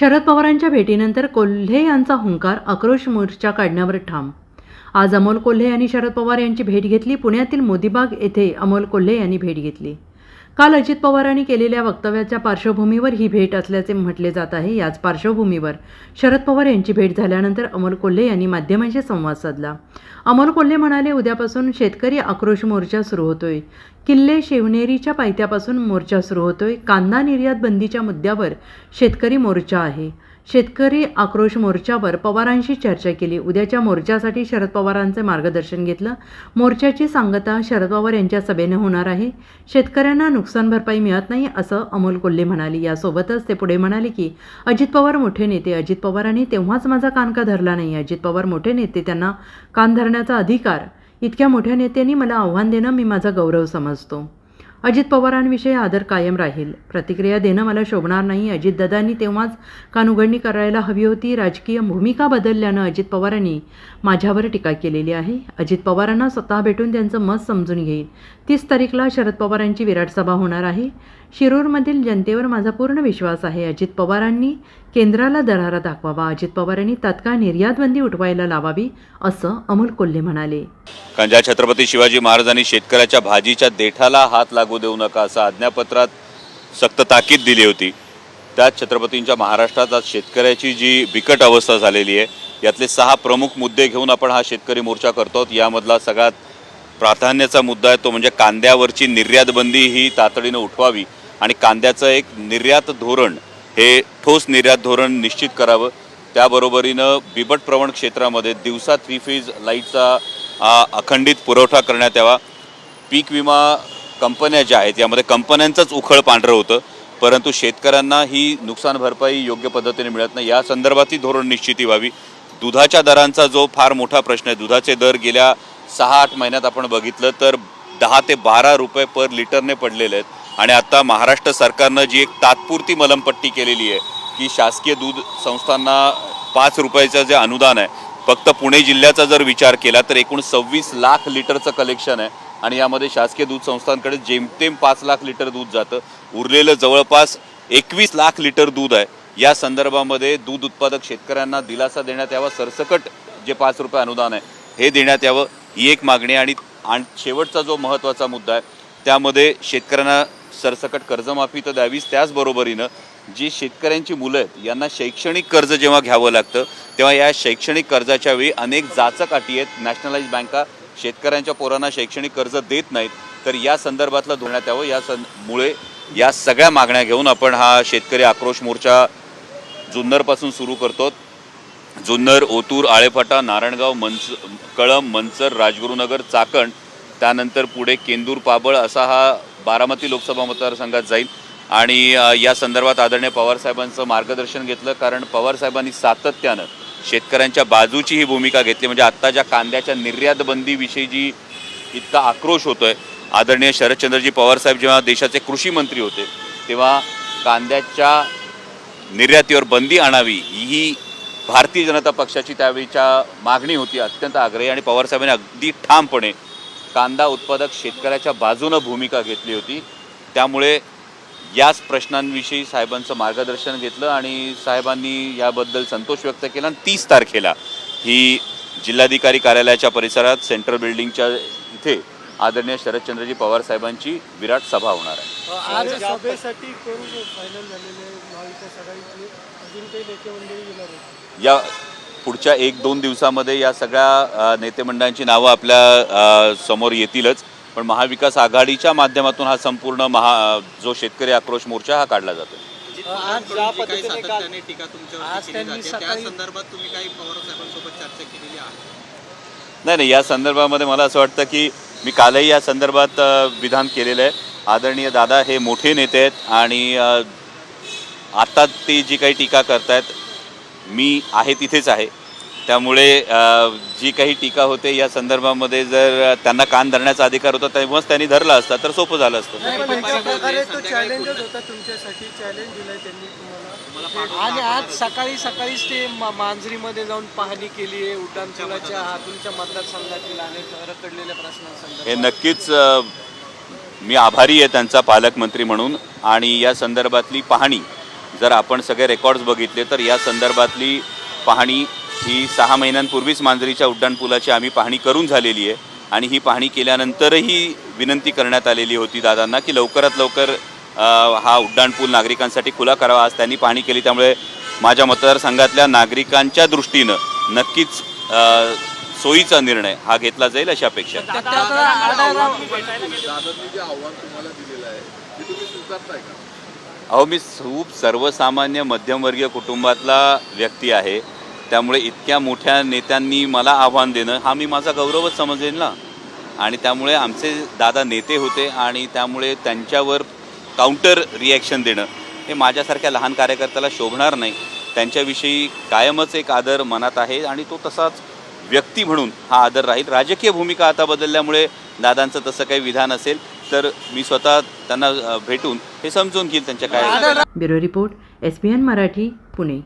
शरद पवारांच्या भेटीनंतर कोल्हे यांचा हुंकार आक्रोश मोर्चा काढण्यावर ठाम. आज अमोल कोल्हे यांनी शरद पवार यांची भेट घेतली. पुण्यातील मोदीबाग येथे अमोल कोल्हे यांनी भेट घेतली. काल अजित पवारांनी केलेल्या वक्तव्याच्या पार्श्वभूमीवर ही भेट असल्याचे म्हटले जात आहे. याच पार्श्वभूमीवर शरद पवार यांची भेट झाल्यानंतर अमोल कोल्हे यांनी माध्यमांशी संवाद साधला. अमोल कोल्हे म्हणाले उद्यापासून शेतकरी आक्रोश मोर्चा सुरू होतोय. किल्ले शिवनेरीच्या पायथ्यापासून मोर्चा सुरू होतोय. कांदा निर्यात बंदीच्या मुद्द्यावर शेतकरी मोर्चा आहे. शेतकरी आक्रोश मोर्चावर पवारांशी चर्चा केली. उद्याच्या मोर्चासाठी शरद पवारांचे मार्गदर्शन घेतलं. मोर्चाची सांगता शरद पवार यांच्या सभेनं होणार आहे. शेतकऱ्यांना नुकसान भरपाई मिळत नाही असं अमोल कोल्हे म्हणाले. यासोबतच ते पुढे म्हणाले की अजित पवार मोठे नेते. अजित पवारांनी तेव्हाच माझा कान का धरला नाही? अजित पवार मोठे नेते त्यांना कान धरण्याचा अधिकार इतक्या मोठ्या नेत्यांनी मला आव्हान देणं मी माझा गौरव समजतो. अजित पवारांविषयी आदर कायम राहील. प्रतिक्रिया देणं मला शोभणार नाही. अजितदादांनी तेव्हाच कानुघडणी करायला हवी होती. राजकीय भूमिका बदलल्यानं अजित पवारांनी माझ्यावर टीका केलेली आहे. अजित पवारांना स्वतः भेटून त्यांचं मत समजून घेईन तीस तारीखला शरद पवारांची विराट सभा होणार आहे. शिरूरमधील जनतेवर माझा पूर्ण विश्वास आहे. अजित पवारांनी केंद्राला दरारा दाखवावा. अजित पवार यांनी तात्काळ निर्यातबंदी उठवायला लावावी असं अमोल कोल्हे म्हणाले. कारण ज्या छत्रपती शिवाजी महाराजांनी शेतकऱ्याच्या भाजीच्या देठाला हात लागू देऊ नका असं आज्ञापत्रात सक्त ताकीद दिली होती. त्याच छत्रपतींच्या महाराष्ट्रात आज शेतकऱ्याची जी बिकट अवस्था झालेली आहे यातले सहा प्रमुख मुद्दे घेऊन आपण हा शेतकरी मोर्चा करतो. यामधला सगळ्यात प्राधान्याचा मुद्दा आहे तो म्हणजे कांद्यावरची निर्यात बंदी ही तातडीनं उठवावी आणि कांद्याचं एक निर्यात धोरण हे ठोस निर्यात धोरण निश्चित करावं. त्याबरोबरीनं बिबट प्रवण क्षेत्रामध्ये दिवसा थ्री फेज लाईटचा अखंडित पुरवठा करण्यात यावा. पीक विमा कंपन्या ज्या आहेत यामध्ये कंपन्यांचंच उखळ पांढरं होतं. परंतु शेतकऱ्यांना ही नुकसान भरपाई योग्य पद्धतीने मिळत नाही. या संदर्भातही धोरण निश्चिती व्हावी. दुधाच्या दरांचा जो फार मोठा प्रश्न आहे दुधाचे दर गेल्या सहा आठ महिन्यात आपण बघितलं तर दहा ते बारा रुपये पर लिटरने पडलेले आहेत. आणि आता महाराष्ट्र सरकारनं जी एक तात्पुरती मलमपट्टी केलेली आहे की शासकीय दूध संस्थांना पाच रुपयाचं जे अनुदान आहे फक्त पुणे जिल्ह्याचा जर विचार केला तर एकूण सव्वीस लाख लिटरचं कलेक्शन आहे आणि यामध्ये शासकीय दूध संस्थांकडे जेमतेम पाच लाख लिटर दूध जातं. उरलेलं जवळपास एकवीस लाख लिटर दूध आहे. या संदर्भामध्ये दूध उत्पादक शेतकऱ्यांना दिलासा देण्यात यावा सरसकट जे पाच रुपये अनुदान आहे हे देण्यात यावं ही एक मागणी आणि आणि शेवटचा जो महत्त्वाचा मुद्दा आहे त्यामध्ये शेतकऱ्यांना सरसकट कर्जमाफी तर द्यावीच त्याचबरोबरीनं जी शेतकऱ्यांची मुलं आहेत यांना शैक्षणिक कर्ज जेव्हा घ्यावं लागतं तेव्हा या शैक्षणिक कर्जाच्या वेळी अनेक जाचक अटी आहेत. नॅशनलाइज बँका शेतकऱ्यांच्या पोरांना शैक्षणिक कर्ज देत नाहीत तर या संदर्भातलं धोरण्यात यावं. या सं मुळे या सगळ्या मागण्या घेऊन आपण हा शेतकरी आक्रोश मोर्चा जुन्नरपासून सुरू करतो. जुन्नर ओतूर आळेफाटा नारायणगाव मंच कळम मंचर राजगुरुनगर चाकण त्यानंतर पुढे केंदूर पाबळ असा हा बारामती लोकसभा मतदारसंघात जाईल. आणि या संदर्भात आदरणीय पवारसाहेबांचं मार्गदर्शन घेतलं. कारण पवारसाहेबांनी सातत्यानं शेतकऱ्यांच्या बाजूची ही भूमिका घेतली. म्हणजे आत्ता ज्या कांद्याच्या निर्यात बंदीविषयी जी इतका आक्रोश होतोय. आदरणीय शरदचंद्रजी पवारसाहेब जेव्हा देशाचे कृषी मंत्री होते तेव्हा कांद्याच्या निर्यातीवर बंदी आणावी ही भारतीय जनता पक्षाची त्यावेळीच्या मागणी होती. अत्यंत आग्रही आणि पवारसाहेबांनी अगदी ठामपणे कांदा उत्पादक शेतकऱ्याच्या बाजूनं भूमिका घेतली होती. त्यामुळे याच प्रश्नांविषयी साहेबांचं मार्गदर्शन घेतलं आणि साहेबांनी याबद्दल संतोष व्यक्त केला. आणि तीस तारखेला ही जिल्हाधिकारी कार्यालयाच्या परिसरात सेंट्रल बिल्डिंगच्या इथे आदरणीय शरदचंद्रजी पवार साहेबांची विराट सभा होणार आहे. या पुढच्या एक दोन दिवसामध्ये या सगळ्या अ, नेते मंडळांची नावं आपल्यासमोर येतीलच. पण महाविकास आघाडीच्या माध्यमातून हा संपूर्ण महा जो शेतकरी आक्रोश मोर्चा हा काढला जातो आज ज्या पद्धतीने काल सातत्याने टीका तुमच्यावर आज केली त्यांनी जाते त्या सकाळी- संदर्भात तुम्ही काही पवार साहेबांसोबत चर्चा केलेली आहे? नाही नाही या संदर्भामध्ये मला असं वाटतं की मी कालही या संदर्भात विधान केलेलं आहे. आदरणीय दादा हे मोठे नेते आहेत आणि आता ते जी काही टीका करतायत मी आहे तिथेच आहे. त्यामुळे जी काही टीका होते या संदर्भामध्ये जर त्यांना कान धरण्याचा अधिकार होता तेव्हाच त्यांनी धरला असता तर सोपं झालं असतं. आणि आज सकाळी सकाळीच ते मांजरीमध्ये जाऊन पाहणी केली आहे. उड्डाणपुलाच्या हा तुमच्या मतदारसंघातील अनेक रखडलेल्या हे प्रश्नांसंदर्भात. नक्कीच अ, मी आभारी आहे त्यांचा पालकमंत्री म्हणून. आणि या संदर्भातली पाहणी जर आपण सगळे रेकॉर्ड्स बघितले तर या संदर्भातली पाहणी ही सहा महिन्यांपूर्वीच मांजरीच्या उड्डाणपुलाची आम्ही पाहणी करून झालेली आहे. आणि ही पाहणी केल्यानंतरही विनंती करण्यात आलेली होती दादांना की लवकरात लवकर हा उड्डाणपूल नागरिकांसाठी खुला करावा आज त्यांनी पाहणी केली. त्यामुळे माझ्या मतदारसंघातल्या नागरिकांच्या दृष्टीनं नक्कीच सोयीचा निर्णय हा घेतला जाईल अशी अपेक्षा आहे. अहो मी खूप सर्वसामान्य मध्यमवर्गीय कुटुंबातला व्यक्ती आहे. त्यामुळे इतक्या मोठ्या नेत्यांनी मला आव्हान देणं हा मी माझा गौरवच समजेल ना. आणि त्यामुळे आमचे दादा नेते होते आणि त्यामुळे त्यांच्यावर काउंटर रिॲक्शन देणं हे माझ्यासारख्या लहान कार्यकर्त्याला शोभणार नाही. त्यांच्याविषयी कायमच एक आदर मनात आहे आणि तो तसाच व्यक्ती म्हणून हा आदर राहील. राजकीय भूमिका आता बदलल्यामुळे दादांचं तसं काही विधान असेल तर मी स्वतः त्यांना भेटून हे समजून घेईल त्यांच्या काय bureau report S N Marathi Pune.